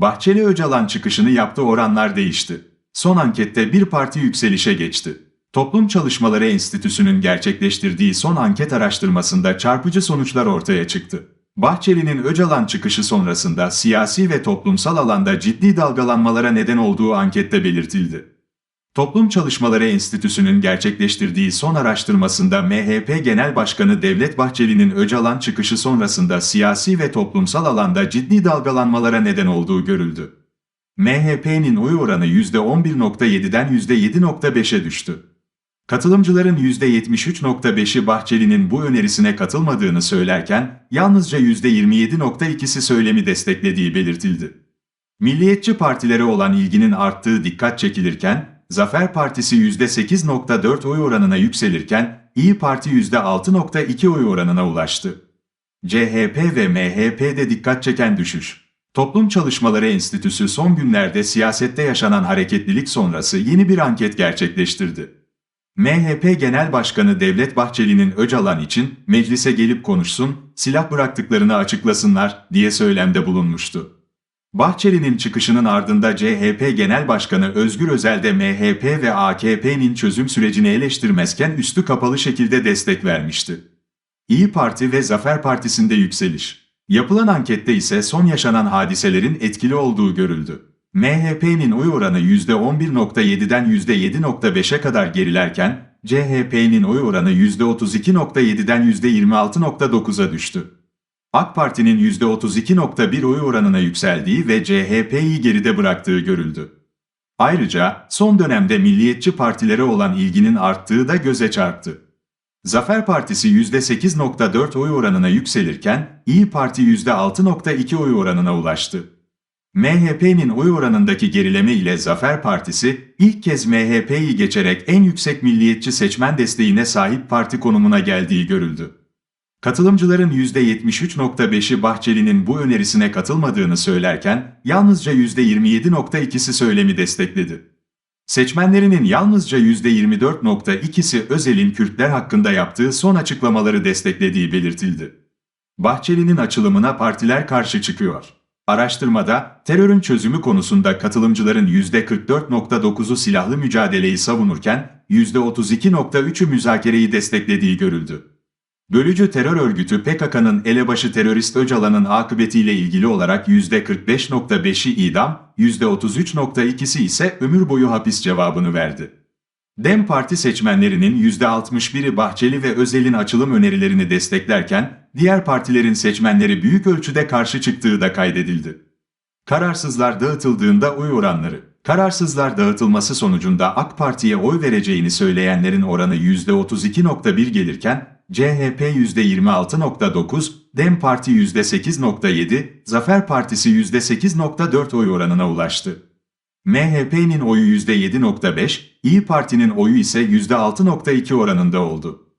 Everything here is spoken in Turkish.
Bahçeli Öcalan çıkışını yaptı oranlar değişti. Son ankette bir parti yükselişe geçti. Toplum Çalışmaları Enstitüsü'nün gerçekleştirdiği son anket araştırmasında çarpıcı sonuçlar ortaya çıktı. Bahçeli'nin Öcalan çıkışı sonrasında siyasi ve toplumsal alanda ciddi dalgalanmalara neden olduğu ankette belirtildi. Toplum Çalışmaları Enstitüsü'nün gerçekleştirdiği son araştırmasında MHP Genel Başkanı Devlet Bahçeli'nin Öcalan çıkışı sonrasında siyasi ve toplumsal alanda ciddi dalgalanmalara neden olduğu görüldü. MHP'nin oy oranı %11.7'den %7.5'e düştü. Katılımcıların %73.5'i Bahçeli'nin bu önerisine katılmadığını söylerken, yalnızca %27.2'si söylemi desteklediği belirtildi. Milliyetçi partilere olan ilginin arttığı dikkat çekilirken, Zafer Partisi %8.4 oy oranına yükselirken, İyi Parti %6.2 oy oranına ulaştı. CHP ve MHP'de dikkat çeken düşüş. Toplum Çalışmaları Enstitüsü son günlerde siyasette yaşanan hareketlilik sonrası yeni bir anket gerçekleştirdi. MHP Genel Başkanı Devlet Bahçeli'nin Öcalan için meclise gelip konuşsun, silah bıraktıklarını açıklasınlar diye söylemde bulunmuştu. Bahçeli'nin çıkışının ardında CHP Genel Başkanı Özgür Özel de MHP ve AKP'nin çözüm sürecini eleştirmezken üstü kapalı şekilde destek vermişti. İyi Parti ve Zafer Partisi'nde yükseliş. Yapılan ankette ise son yaşanan hadiselerin etkili olduğu görüldü. MHP'nin oy oranı %11.7'den %7.5'e kadar gerilerken, CHP'nin oy oranı %32.7'den %26.9'a düştü. AK Parti'nin %32.1 oy oranına yükseldiği ve CHP'yi geride bıraktığı görüldü. Ayrıca son dönemde milliyetçi partilere olan ilginin arttığı da göze çarptı. Zafer Partisi %8.4 oy oranına yükselirken, İyi Parti %6.2 oy oranına ulaştı. MHP'nin oy oranındaki gerileme ile Zafer Partisi ilk kez MHP'yi geçerek en yüksek milliyetçi seçmen desteğine sahip parti konumuna geldiği görüldü. Katılımcıların %73.5'i Bahçeli'nin bu önerisine katılmadığını söylerken yalnızca %27.2'si söylemi destekledi. Seçmenlerinin yalnızca %24.2'si Özel'in Kürtler hakkında yaptığı son açıklamaları desteklediği belirtildi. Bahçeli'nin açılımına partiler karşı çıkıyor. Araştırmada terörün çözümü konusunda katılımcıların %44.9'u silahlı mücadeleyi savunurken %32.3'ü müzakereyi desteklediği görüldü. Bölücü terör örgütü PKK'nın elebaşı terörist Öcalan'ın akıbetiyle ilgili olarak %45.5'i idam, %33.2'si ise ömür boyu hapis cevabını verdi. DEM Parti seçmenlerinin %61'i Bahçeli ve Özel'in açılım önerilerini desteklerken, diğer partilerin seçmenleri büyük ölçüde karşı çıktığı da kaydedildi. Kararsızlar dağıtıldığında oy oranları. Kararsızlar dağıtılması sonucunda AK Parti'ye oy vereceğini söyleyenlerin oranı %32.1 gelirken, CHP %26.9, DEM Parti %8.7, Zafer Partisi %8.4 oy oranına ulaştı. MHP'nin oyu %7.5, İyi Parti'nin oyu ise %6.2 oranında oldu.